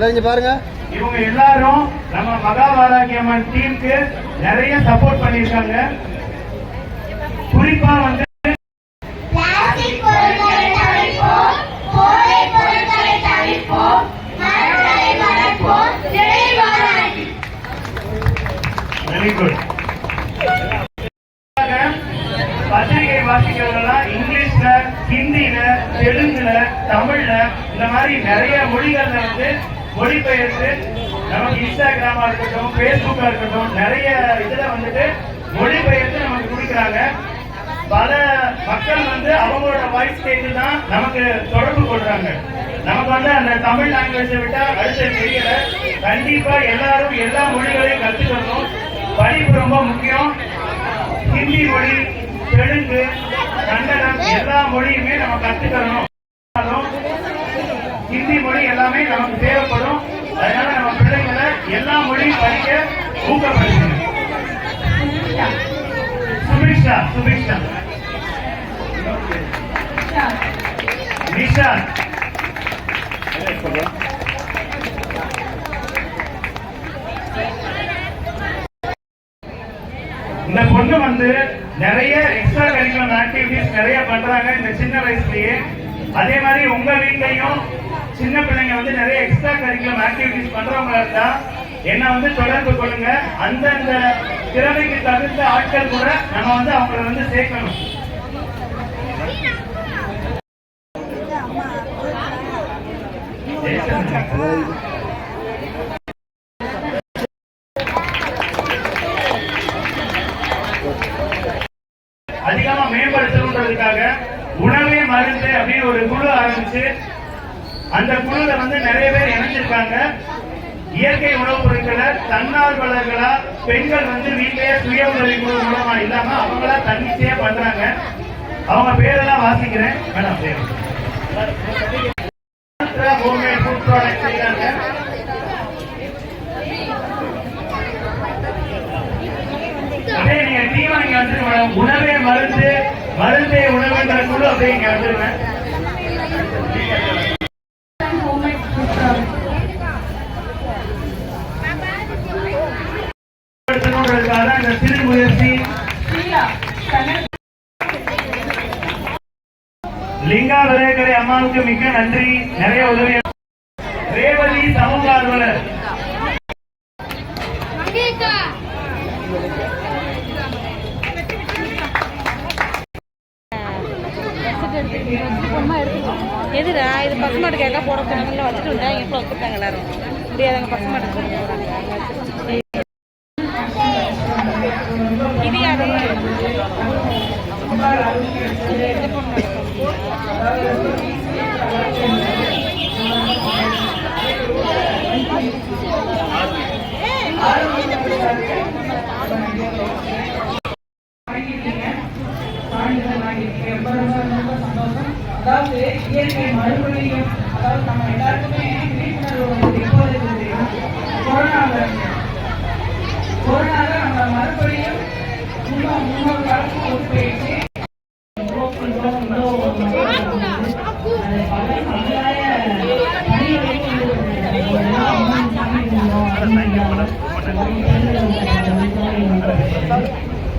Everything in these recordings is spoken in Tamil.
எல்லாம் இங்க பாருங்க. இவங்க எல்லாரும் நம்ம மகாவாராகியம்மன் டீமுக்கு நிறைய சப்போர்ட் பண்ணியிருக்காங்க. குறிப்பா வந்து பிளாஸ்டிக் பொருட்களை தவிர்ப்போம் போதை பொருட்களை தவிர்ப்போம் மரங்களை வளர்ப்போம் நிறைவான வெரி குட் பத்திரிகை வாசிக்கிறவங்கலாம் இங்கிலீஷ்ல ஹிந்தில தெலுங்குல தமிழ்ல இந்த மாதிரி நிறைய மொழிகள்ல வந்து மொழிபெயர்த்து நமக்கு இன்ஸ்டாகிராமா இருக்கட்டும் பேஸ்புக்கா இருக்கட்டும் நிறைய இதுல வந்துட்டு மொழிபெயர்த்து நமக்கு கொடுக்குறாங்க. பல மக்கள் வந்து அவங்களோட வாய்ஸ் கேட்டு தான் நமக்கு தொடர்பு கொள்றாங்க. நமக்கு வந்து அந்த தமிழ் லாங்குவேஜை விட்டா அடுத்த தெரியல. கண்டிப்பா எல்லாரும் எல்லா மொழிகளையும் கத்துக்கணும். படிப்பு ரொம்ப முக்கியம். ஹிந்தி மொழி தெலுங்கு கன்னடம் எல்லா மொழியுமே நம்ம கத்துக்கணும். ஹிந்தி மொழி எல்லாமே நமக்கு தேவைப்படும். எல்லா மொழியும் படிக்க ஊக்கப்படுத்தணும் சுபிக்ஷா சுபிக்ஷா. நிஷா. இந்த பொண்ணு வந்து நிறைய எக்ஸ்ட்ரா கரிக்குலர் ஆக்டிவிட்டிஸ் நிறைய பண்றாங்க இந்த சின்ன வயசுலயே. அதே மாதிரி உங்க வீட்லயும் சின்ன பிள்ளைங்க வந்து நிறைய எக்ஸ்ட்ரா கரிக்குலர் ஆக்டிவிட்டிஸ் பண்றவங்க இருந்தா என்ன வந்து தொடர்பு கொள்ளுங்க. அந்தந்த திறமைக்கு தகுந்த ஆட்கள் கூட நம்ம வந்து அவங்கள வந்து சேர்க்கணும். அதிகமா மேம்படுத்தணுன்றதுக்காக உணவே மருந்து அப்படின்னு ஒரு குழு ஆரம்பிச்சு அந்த குழுல வந்து நிறைய பேர் இணைஞ்சிருக்காங்க. இயற்கை உணவுப் பொருட்களை தன்னார்வலர்களா பெண்கள் வந்து வீட்டிலேயே சுய உதவி குழு மூலமா இல்லாம அவங்களா தன்னிச்சையா பண்றாங்க. அவங்க பேரெல்லாம் வாசிக்கிறேன். மேடம் பேர் ஹோம்மேட் ஃபுட் ப்ராடக்ட் செய்யறாங்க நீங்க டீமா நீங்க வந்துருங்க மேடம். உணவே மருந்து மருந்தே உணவுன்ற குழு அப்படியே இங்க வந்துருவேன் விளையக்கரை அம்மாவுக்கு மிக்க நன்றி. நிறைய உதவி. ரேவதி சமூக ஆர்வலர் எதுடா இது பசு மாட்டு கேட்க போட சொன்னாங்கல்ல வச்சுட்டு வந்தா இப்போ வச்சுட்டாங்க எல்லாரும். முடியாதவங்க பசு மாட்டு போறாங்க இது யாரு இது எந்த பொண்ணு சான்றிதழ் வாங்கியிருக்கீங்க ரொம்ப ரொம்ப ரொம்ப சந்தோஷம் அதாவது இயற்கை மறுபடியும் அதாவது நம்ம எல்லாருக்குமே விழிப்புணர்வு வந்து எப்போது இருக்குது கொரோனாவில் நம்ம மறுபடியும் இன்னும் முன்னொரு காலத்துக்கு கொண்டு போயிடுச்சு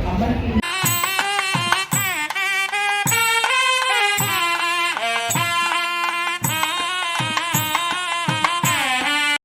அமர்த்தி